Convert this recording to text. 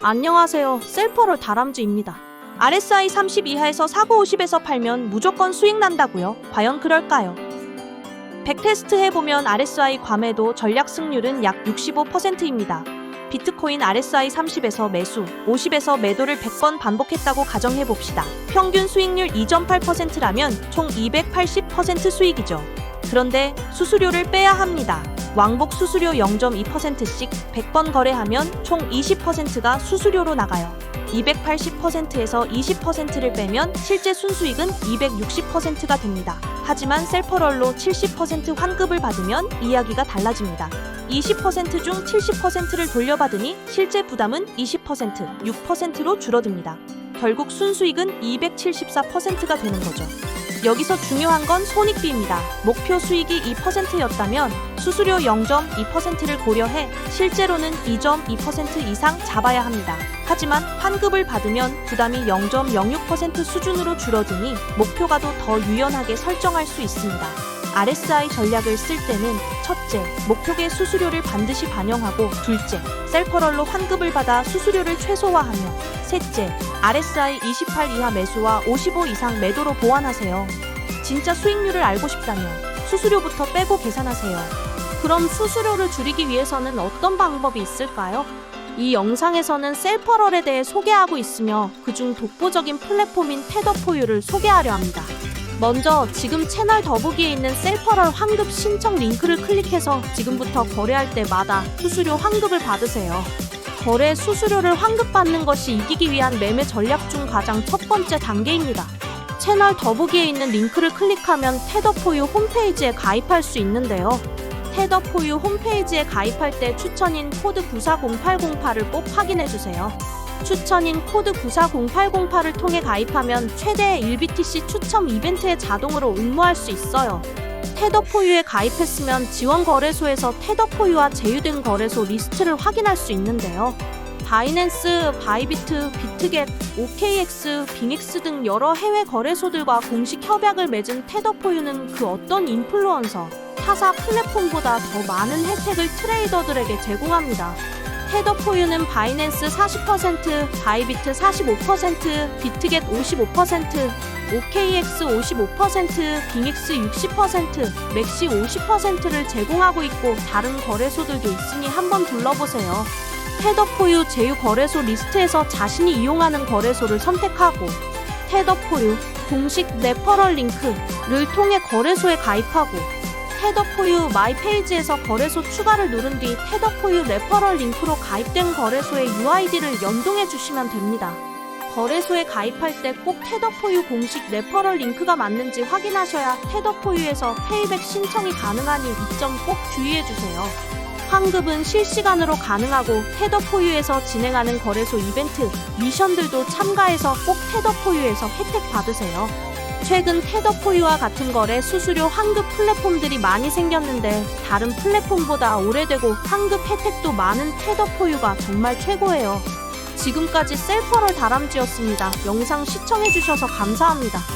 안녕하세요. 셀퍼럴 다람쥐입니다. RSI 30 이하에서 사고 50에서 팔면 무조건 수익 난다고요. 과연 그럴까요? 백테스트 해보면 RSI 괌에도 전략 승률은 약 65%입니다. 비트코인 RSI 30에서 매수, 50에서 매도를 100번 반복했다고 가정해봅시다. 평균 수익률 2.8%라면 총 280% 수익이죠. 그런데 수수료를 빼야 합니다. 왕복 수수료 0.2%씩 100번 거래하면 총 20%가 수수료로 나가요. 280%에서 20%를 빼면 실제 순수익은 260%가 됩니다. 하지만 셀퍼럴로 70% 환급을 받으면 이야기가 달라집니다. 20%중 70%를 돌려받으니 실제 부담은 20%, 6%로 줄어듭니다. 결국 순수익은 274%가 되는 거죠. 여기서 중요한 건 손익비입니다. 목표 수익이 2%였다면 수수료 0.2%를 고려해 실제로는 2.2% 이상 잡아야 합니다. 하지만 환급을 받으면 부담이 0.06% 수준으로 줄어드니 목표가도 더 유연하게 설정할 수 있습니다. RSI 전략을 쓸 때는 첫째, 목표계 수수료를 반드시 반영하고 둘째, 셀퍼럴로 환급을 받아 수수료를 최소화하며 셋째, RSI 28 이하 매수와 55 이상 매도로 보완하세요. 진짜 수익률을 알고 싶다면 수수료부터 빼고 계산하세요. 그럼 수수료를 줄이기 위해서는 어떤 방법이 있을까요? 이 영상에서는 셀퍼럴에 대해 소개하고 있으며 그중 독보적인 플랫폼인 테더포유를 소개하려 합니다. 먼저 지금 채널 더보기에 있는 셀퍼럴 환급 신청 링크를 클릭해서 지금부터 거래할 때마다 수수료 환급을 받으세요. 거래 수수료를 환급받는 것이 이기기 위한 매매 전략 중 가장 첫 번째 단계입니다. 채널 더보기에 있는 링크를 클릭하면 테더포유 홈페이지에 가입할 수 있는데요. 테더포유 홈페이지에 가입할 때 추천인 코드 940808을 꼭 확인해주세요. 추천인 코드 940808을 통해 가입하면 최대 1BTC 추첨 이벤트에 자동으로 응모할 수 있어요. 테더포유에 가입했으면 지원 거래소에서 테더포유와 제휴된 거래소 리스트를 확인할 수 있는데요. 바이낸스, 바이비트, 비트겟, OKX, 빙엑스 등 여러 해외 거래소들과 공식 협약을 맺은 테더포유는 그 어떤 인플루언서, 타사 플랫폼보다 더 많은 혜택을 트레이더들에게 제공합니다. 테더포유는 바이낸스 40%, 바이비트 45%, 비트겟 55%, OKX 55%, 빙엑스 60%, 맥시 50%를 제공하고 있고 다른 거래소들도 있으니 한번 둘러보세요. 테더포유 제휴 거래소 리스트에서 자신이 이용하는 거래소를 선택하고 테더포유 공식 레퍼럴 링크를 통해 거래소에 가입하고 테더포유 마이 페이지에서 거래소 추가를 누른 뒤 테더포유 레퍼럴 링크로 가입된 거래소의 UID를 연동해 주시면 됩니다. 거래소에 가입할 때 꼭 테더포유 공식 레퍼럴 링크가 맞는지 확인하셔야 테더포유에서 페이백 신청이 가능하니 이 점 꼭 주의해 주세요. 환급은 실시간으로 가능하고 테더포유에서 진행하는 거래소 이벤트, 미션들도 참가해서 꼭 테더포유에서 혜택 받으세요. 최근 테더포유와 같은 거래 수수료 환급 플랫폼들이 많이 생겼는데 다른 플랫폼보다 오래되고 환급 혜택도 많은 테더포유가 정말 최고예요. 지금까지 셀퍼럴 다람쥐였습니다. 영상 시청해주셔서 감사합니다.